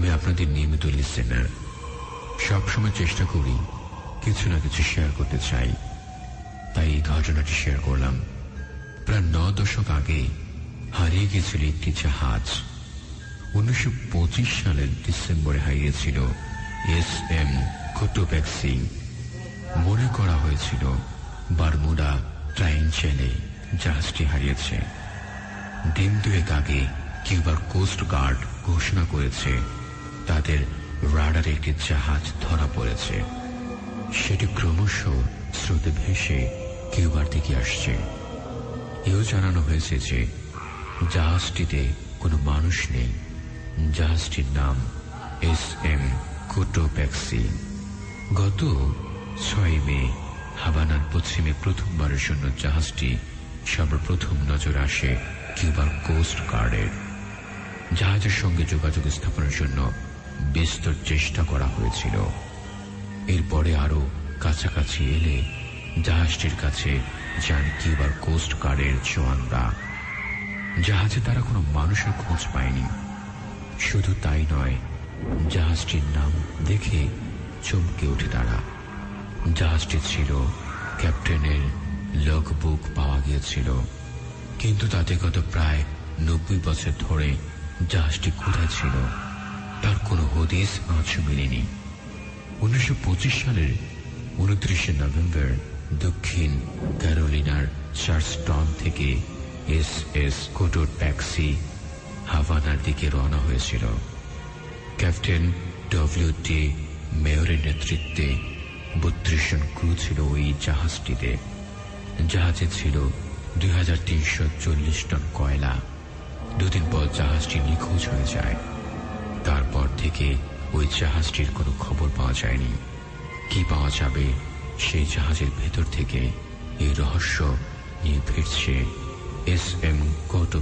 আমি আপনাদের নিয়মিত লিসেনার সবসময় চেষ্টা করি কিছু না কিছু শেয়ার করতে চাই। তাই এই ঘটনাটি শেয়ার করলাম। প্রায় ন দশক আগে হারিয়ে গিয়েছিল একটি জাহাজ। উনিশশো পঁচিশ সালের ডিসেম্বরে হারিয়েছিল এস এম কোটোপ্যাক্সি মনে করা হয়েছিল বারমুডা ট্রাইনচেলে জাহাজটি হারিয়েছে। দিন দুয়েক আগে কিউবার কোস্ট গার্ড ঘোষণা করেছে তাদের রাডারে একটি জাহাজ ধরা পড়েছে। সেটি ক্রমশ স্রোতে ভেসে কিউবার দিকে আসছে। এও জানানো হয়েছে যে জাহাজটিতে কোনো মানুষ নেই। জাহাজটির নাম এস এম কোটোপ্যাক্সি গত ছয় মে হাবানার পশ্চিমে প্রথমবারের জন্য জাহাজটি সর্বপ্রথম নজর আসে কিউবার কোস্ট গার্ডের। জাহাজের সঙ্গে যোগাযোগ স্থাপনের জন্য বিস্তর চেষ্টা করা হয়েছিল। এরপরে আরও কাছাকাছি এলে জাহাজটির কাছে যান কিউবার কোস্ট গার্ডের জওয়ানরা। জাহাজে তারা কোনো মানুষের খোঁজ পায়নি। শুধু তাই নয়, জাহাজটির নাম দেখে চমকে ওঠে তারা। জাহাজটি ছিল ক্যাপ্টেনের লগ বুক পাওয়া গিয়েছিল। কিন্তু তাতে গত প্রায় নব্বই বছর ধরে জাহাজটি কোথায় ছিল? কোনো হদিস আজ মেলেনি। উনিশশো সালের উনত্রিশে নভেম্বর দক্ষিণ ক্যারোলিনার চার্চটন থেকে এস এস কোটোর ট্যাক্সি হাভানার দিকে রওনা হয়েছিল। ক্যাপ্টেন ডব্লিউ টি মেয়রের নেতৃত্বে বত্রিশ জন ক্রু ছিল ওই জাহাজটিতে। জাহাজে ছিল দুই হাজার তিনশো চল্লিশ টন কয়লা। দুদিন পর জাহাজটি নিখোঁজ হয়ে যায়। থেকে ওই জাহাজটির কোনো খবর পাওয়া যায়নি। কি পাওয়া যাবে সেই জাহাজের ভেতর থেকে এই রহস্য নিয়ে ফিরছে এস এম কৌটো